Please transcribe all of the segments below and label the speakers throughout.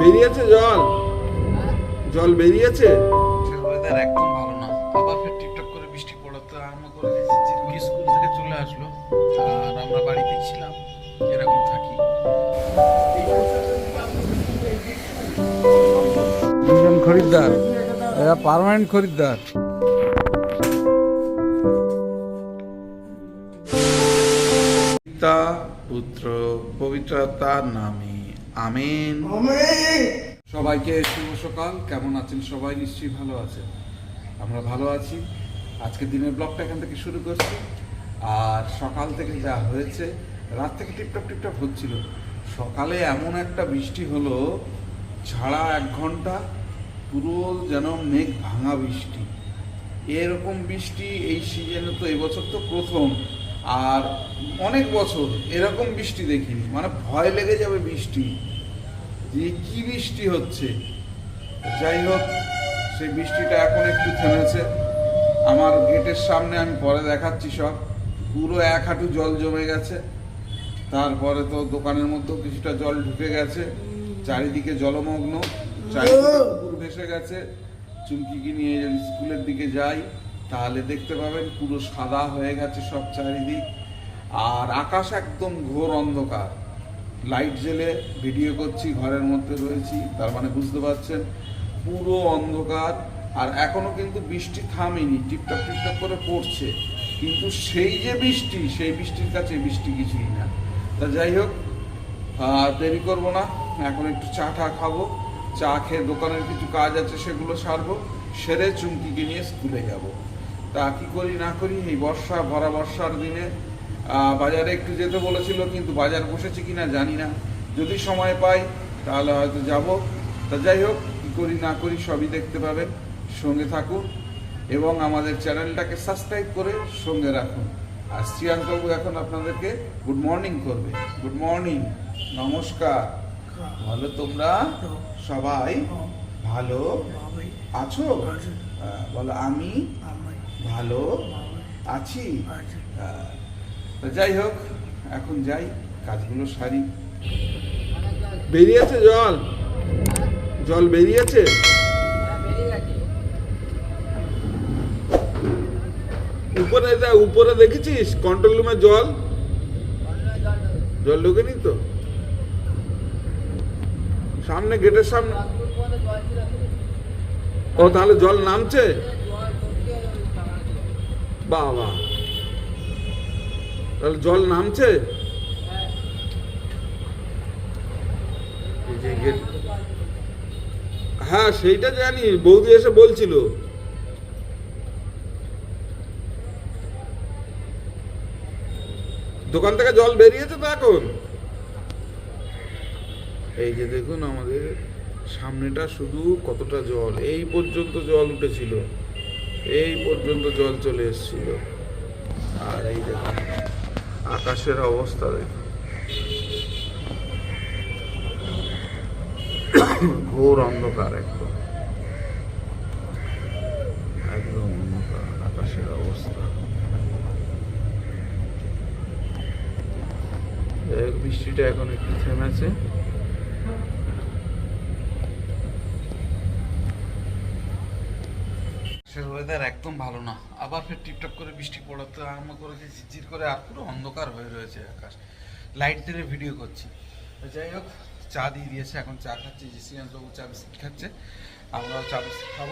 Speaker 1: বেরিয়েছে জল? জল বেরিয়েছে?
Speaker 2: ওয়েদার একদম ভালো না। আবার ফের টিকটক করে বৃষ্টি পড়াতে আরম্ভ করে দিয়েছে। স্কুল থেকে চলে আসলো আর আমরা ছিলাম এরকম থাকি। দুজন খরিদ্দার এরা পার্মানেন্ট খরিদ্দার। পিতা পুত্র পবিত্রতার নামে আমেন। সবাইকে শুভ সকাল। কেমন আছেন সবাই? নিশ্চয়ই ভালো আছেন। আমরা ভালো আছি। আজকে দিনের ব্লগটা এখান থেকে শুরু করছি। আর সকাল থেকে যা হয়েছে রাত থেকে টিপটপ টিপটপ হচ্ছিল। সকালে এমন একটা বৃষ্টি হলো ছাড়া এক ঘণ্টা পুরো যেন মেঘ ভাঙা বৃষ্টি। এরকম বৃষ্টি এই সিজনে তো এবছর তো প্রথম। আর অনেক বছর এরকম বৃষ্টি দেখিনি। মানে ভয় লেগে যাবে বৃষ্টি। যে কি বৃষ্টি হচ্ছে? যাই হোক, সেই বৃষ্টিটা এখন একটু থেমেছে। আমার গেটের সামনে আমি পরে দেখাচ্ছি সব। পুরো এক হাঁটু জল জমে গেছে। তারপরে তো দোকানের মধ্যেও কিছুটা জল ঢুকে গেছে। চারিদিকে জলমগ্ন। চারিদিকে ভেসে গেছে। চুমকিকে নিয়ে স্কুলের দিকে যাই। তাহলে দেখতে পাবেন পুরো সাদা হয়ে গেছে সব চারিদিক। আর আকাশ একদম ঘোর অন্ধকার। লাইট জ্বেলে ভিডিও করছি, ঘরের মধ্যে রয়েছি, তার মানে বুঝতে পারছেন? পুরো অন্ধকার। আর এখনও কিন্তু বৃষ্টি থামেনি, টিপটপ টিপটপ করে পড়ছে। কিন্তু সেই যে বৃষ্টি, সেই বৃষ্টির কাছে বৃষ্টি কিছুই না। তা যাই হোক, আর দেরি করব না, এখন একটু চা টা খাব। চা খেয়ে দোকানের কিছু কাজ আছে, সেগুলো সারবো। সেরে চুমকিকে নিয়ে স্কুলে যাব। তা কি করি না করি এই বর্ষা ভরা বর্ষার দিনে বাজারে একটু যেতে বলেছিল কিন্তু বাজার বসেছে কিনা জানি না। যদি সময় পাই তাহলে হয়তো যাব। তা যাই হোক কি করি না করি সবই দেখতে পাবেন। সঙ্গে থাকুন এবং আমাদের চ্যানেলটাকে সাবস্ক্রাইব করে সঙ্গে রাখুন। আর শ্রিয়াঙ্কবাবু এখন আপনাদেরকে গুড মর্নিং করবে। গুড মর্নিং নমস্কার। ভালো তোমরা? সবাই ভালো আছো? হ্যাঁ, বলো আমি ভালো আছি। হ্যাঁ। যাই হোক এখন যাই কাজগুলো সারি।
Speaker 1: বেরিয়েছে জল? জল বেরিয়েছে? উপরে দে- উপরে দেখেছিস? কন্ট্রোল রুমে জল? জল ঢুকেনি তো? সামনে গেটের সামনে ও তাহলে জল নামছে? বাবা। তাহলে জল নামছে? হ্যাঁ সেইটা জানি, বৌদি এসে বলছিল। দোকান থেকে জল বেরিয়েছে তো এখন? এই যে দেখুন আমাদের সামনেটা শুধু কতটা জল, এই পর্যন্ত জল উঠেছিল। এই পর্যন্ত জল চলে এসেছিল। আর এই দেখুন, আকাশের অবস্থা দেখুন। ঘোর অন্ধকার একদম। একদম অন্ধকার, আকাশের অবস্থা। বৃষ্টিটা এখন একটু থেমেছে
Speaker 2: সে ওয়েদার একদম ভালো না। আবার ফের টিপটপ করে বৃষ্টি পড়াতে আরম্ভ করেছে ঝিরঝির করে আর পুরো অন্ধকার হয়ে রয়েছে আকাশ। লাইট দিয়ে ভিডিও করছি। যাই হোক, চা দিয়ে দিয়েছে, এখন চা খাচ্ছি জিসিয়ান বাবু চা বিস্কিট খাচ্ছে। আমরাও চা বিস্কিট খাব।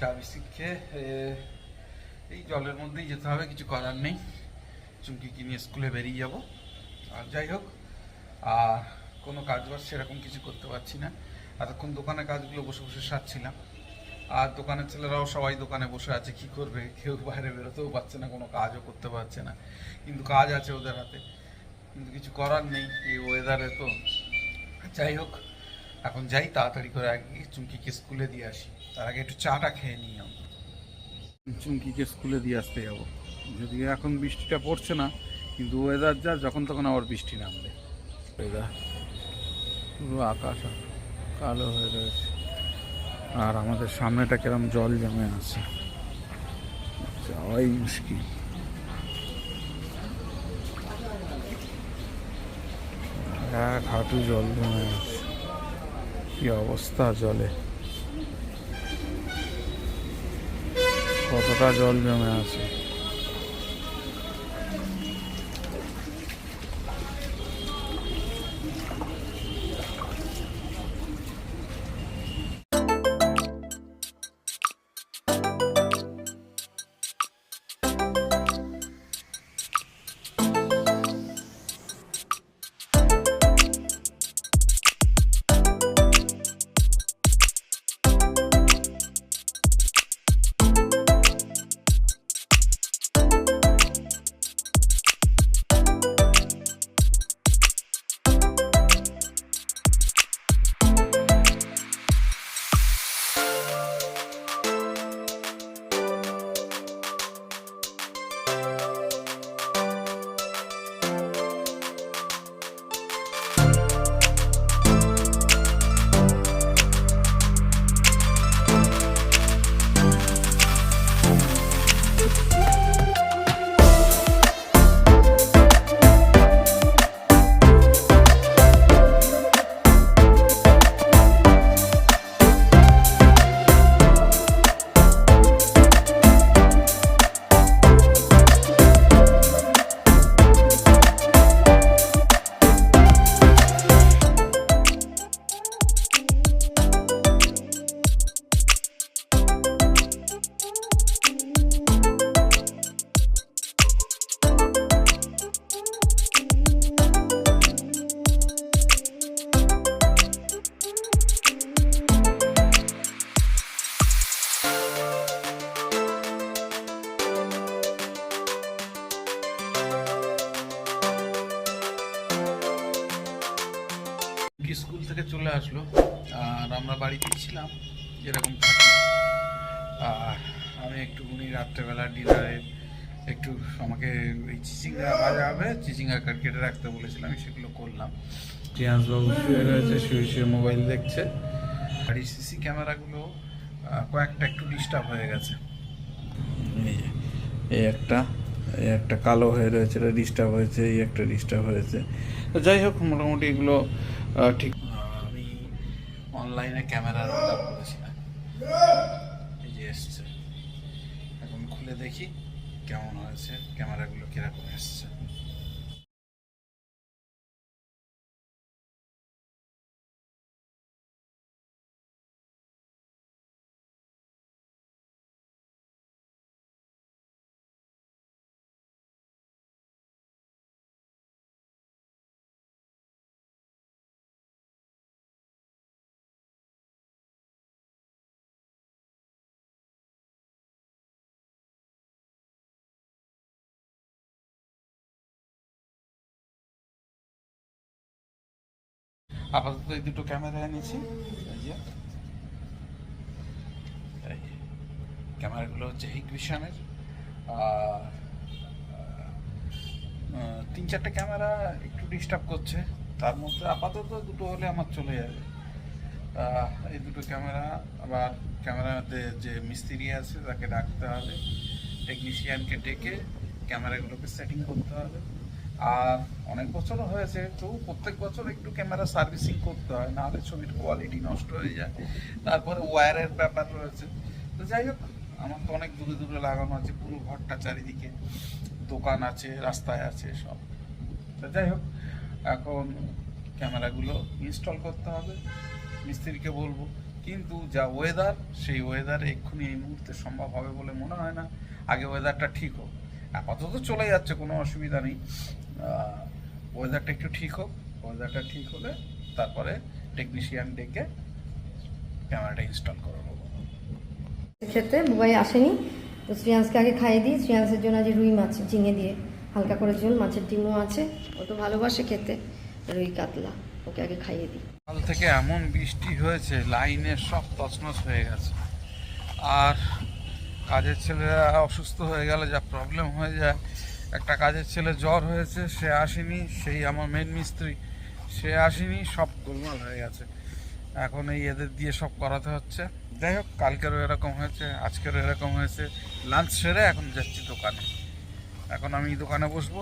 Speaker 2: চা বিস্কিট খেয়ে এই জলের মধ্যেই যেতে হবে, কিছু করার নেই। চুমকি কিনে স্কুলে বেরিয়ে যাব। আর যাই হোক, আর কোনো কাজ বাজ সেরকম কিছু করতে পারছি না। এতক্ষণ দোকানে কাজগুলো বসে বসে সারছিলাম। আর দোকানের ছেলেরাও সবাই দোকানে বসে আছে কি করবে? কেউ বাইরে বেরোতেও পারছে না কোনো কাজও করতে পারছে না। কিন্তু কাজ আছে ওদের হাতে। কিন্তু কিছু করার নেই এই ওয়েদারে তো। যাই হোক এখন যাই তাড়াতাড়ি করে আগে চুমকিকে স্কুলে দিয়ে আসি। তার আগে একটু চাটা খেয়ে নিই আমরা। চুমকিকে স্কুলে দিয়ে আসতে যাব। যদি এখন বৃষ্টিটা পড়ছে না কিন্তু ওয়েদার যা যখন তখন আবার বৃষ্টি নামবে। ওয়েদার পুরো আকাশ কালো হয়ে রয়েছে। আর আমাদের সামনেটা কিরম জল জমে আছে। যাওয়াই মুশকিল। এক হাঁটু জল জমে আছে। কি অবস্থা জলে? কতটা জল জমে আছে? ফিরছিলাম যেরকম আর আমি একটুখানি রাত্রেবেলা ডিনারে একটু আমাকে ওই চিচিঙ্গা ভাজা হবে, চিচিঙ্গা কাট কেটে রাখতে বলেছিলাম সেগুলো করলাম। বাবু শুয়ে রয়েছে, শুয়ে শুয়ে মোবাইল দেখছে। আর সিসি ক্যামেরাগুলো কয়েকটা একটু ডিস্টার্ব হয়ে গেছে। এই একটা এই একটা কালো হয়ে রয়েছে, এটা ডিস্টার্ব হয়েছে, এই একটা ডিস্টার্ব হয়েছে। তো যাই হোক, মোটামুটি এগুলো ঠিক। অনলাইনে ক্যামেরার অর্ডার করেছিলাম। এই যে এসছে। এখন খুলে দেখি কেমন হয়েছে, ক্যামেরাগুলো কীরকম এসছে। আপাতত এই দুটো ক্যামেরা এনেছি ক্যামেরাগুলো হচ্ছে হিগভিশনের আর তিন চারটে ক্যামেরা একটু ডিস্টার্ব করছে। তার মধ্যে আপাতত দুটো হলে আমার চলে যাবে। এই দুটো ক্যামেরা আবার ক্যামেরাতে যে মিস্ত্রি আছে, তাকে ডাকতে হবে। টেকনিশিয়ানকে ডেকে ক্যামেরাগুলোকে সেটিং করতে হবে। আর অনেক বছরও হয়েছে, তো প্রত্যেক বছর একটু ক্যামেরা সার্ভিসিং করতে হয়, নাহলে ছবির কোয়ালিটি নষ্ট হয়ে যায়। তারপরে ওয়্যারের ব্যাপার রয়েছে। তো যাই হোক, আমার তো অনেক দূরে দূরে লাগানো আছে, পুরো ঘরটা চারিদিকে দোকান আছে, রাস্তায় আছে সব। তো যাই হোক, এখন ক্যামেরাগুলো ইনস্টল করতে হবে। মিস্ত্রিকে বলব, কিন্তু যা ওয়েদার সেই ওয়েদারে এক্ষুনি এই মুহূর্তে সম্ভব হবে বলে মনে হয় না। আগে ওয়েদারটা ঠিক হোক। আপাতত চলে যাচ্ছে কোনো অসুবিধা নেই। ওয়েদারটা একটু ঠিক হোক ওয়েদারটা ঠিক হলে তারপরে টেকনিশিয়ান ডেকে ক্যামেরাটা ইনস্টল করে নেব
Speaker 3: খেতে বুবাই আসেনি তো শ্রেয়াংসকে আগে খাইয়ে দিই। শ্রেয়াংসের জন্য আজ রুই মাছ ঝিঙে দিয়ে হালকা করে ঝোল মাছের ডিমও আছে। ও তো ভালোবাসে খেতে রুই কাতলা ওকে আগে খাইয়ে দিই।
Speaker 2: কাল থেকে এমন বৃষ্টি হয়েছে লাইনের সব তছনছ হয়ে গেছে। আর কাজের ছেলেরা অসুস্থ হয়ে গেলে যা প্রবলেম হয়ে যায়। একটা কাজের ছেলে জ্বর হয়েছে, সে আসেনি, সেই আমার মেন মিস্ত্রি, সে আসেনি, সব গোলমাল হয়ে গেছে। এখন এই এদের দিয়ে সব করাতে হচ্ছে। যাই হোক, কালকেরও এরকম হয়েছে, আজকেরও এরকম হয়েছে। লাঞ্চ সেরে এখন যাচ্ছি দোকানে। এখন আমি দোকানে বসবো।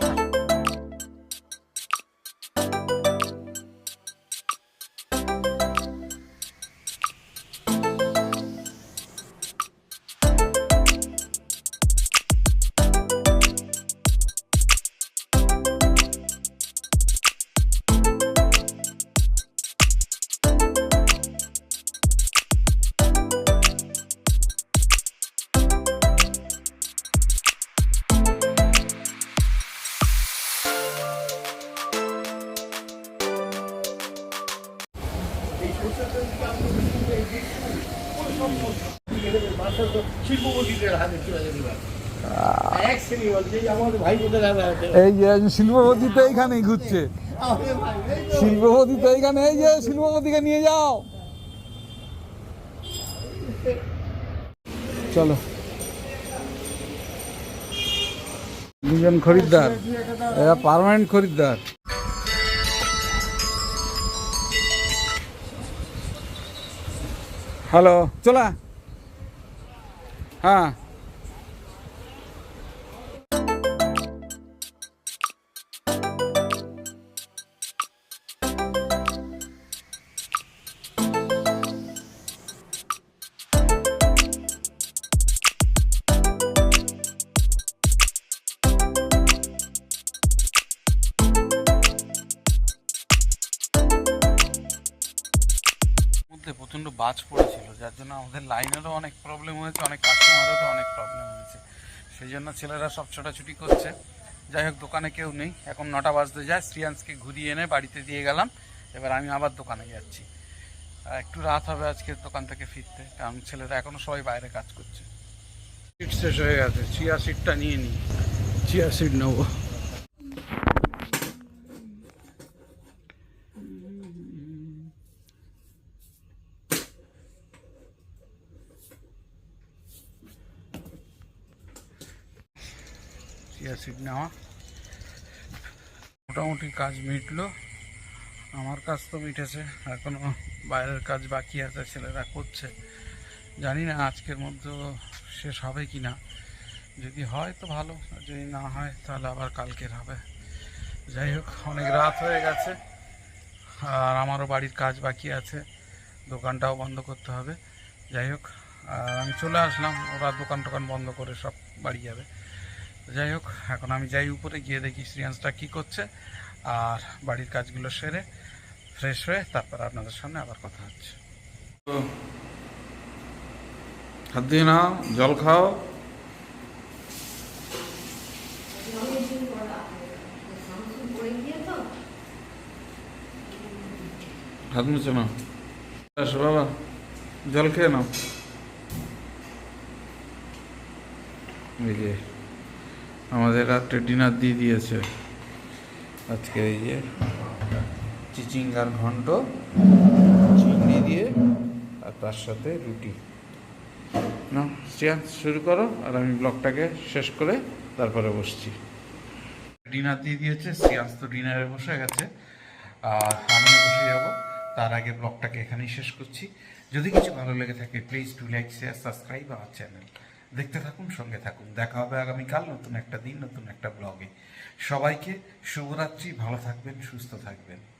Speaker 2: এই যে ঘুরছে।
Speaker 4: এই
Speaker 2: যে শিল্পপতিকে নিয়ে যাও। চলো। দুজন খরিদ্দার এরা পার্মানেন্ট খরিদ্দার। হ্যালো চলা হ্যাঁ প্রচণ্ড বাজ পড়েছিল যার জন্য আমাদের লাইনেরও অনেক প্রবলেম হয়েছে অনেক কাস্টমারেরও অনেক প্রবলেম হয়েছে। সেই জন্য ছেলেরা সব ছোটাছুটি করছে। যাই হোক দোকানে কেউ নেই। এখন নটা বাজতে যায় শ্রিয়াংশকে ঘুরিয়ে এনে বাড়িতে দিয়ে গেলাম। এবার আমি আবার দোকানে যাচ্ছি। একটু রাত হবে আজকে দোকান থেকে ফিরতে কারণ ছেলেরা এখনও সবাই বাইরে কাজ করছে। সিট শেষ হয়ে গেছে। চিয়া সিটটা নিয়ে নিই চিয়া সিট নেব চিয়া সিট নেওয়া। মোটামুটি কাজ মিটলো। আমার কাজ তো মিটেছে, এখনও বাইরের কাজ বাকি আছে, ছেলেরা করছে। জানি না আজকের মধ্যে শেষ হবে কি না। যদি হয় তো ভালো, যদি না হয় তাহলে আবার কালকের হবে। যাই হোক, অনেক রাত হয়ে গেছে, আর আমারও বাড়ির কাজ বাকি আছে, দোকানটাও বন্ধ করতে হবে। যাই হোক, আর আমি চলে আসলাম, ওরা দোকান টোকান বন্ধ করে সব বাড়ি যাবে। যাই হোক, এখন আমি যাই উপরে, গিয়ে দেখি শ্রিয়াংসটা কী করছে। আর বাড়ির কাজগুলো সেরে ফ্রেশ হয়ে তারপর আপনাদের সামনে আবার কথা হচ্ছে। হাত দিয়ে নাও, জল খাও। হাত বাবা, জল খেয়ে নাও। এই আমাদের রাত্রে ডিনার দিয়ে দিয়েছে। আজকে এই যে চিচিঙ্গার ঘন্ট, চিংড়ি দিয়ে আর তার সাথে রুটি। না শ্রেয়াংশ শুরু করো আর আমি ব্লগটাকে শেষ করে তারপরে বসছি। ডিনার দিয়ে দিয়েছে শ্রেয়াংশ তো ডিনারে বসে গেছে। আর আমি বসে যাব, তার আগে ব্লগটাকে এখানেই শেষ করছি। যদি কিছু ভালো লেগে থাকে please to like share subscribe আমার চ্যানেল দেখতে থাকুন, সঙ্গে থাকুন। দেখা হবে আগামীকাল নতুন একটা দিন, নতুন একটা ব্লগে। সবাইকে শুভরাত্রি, ভালো থাকবেন, সুস্থ থাকবেন।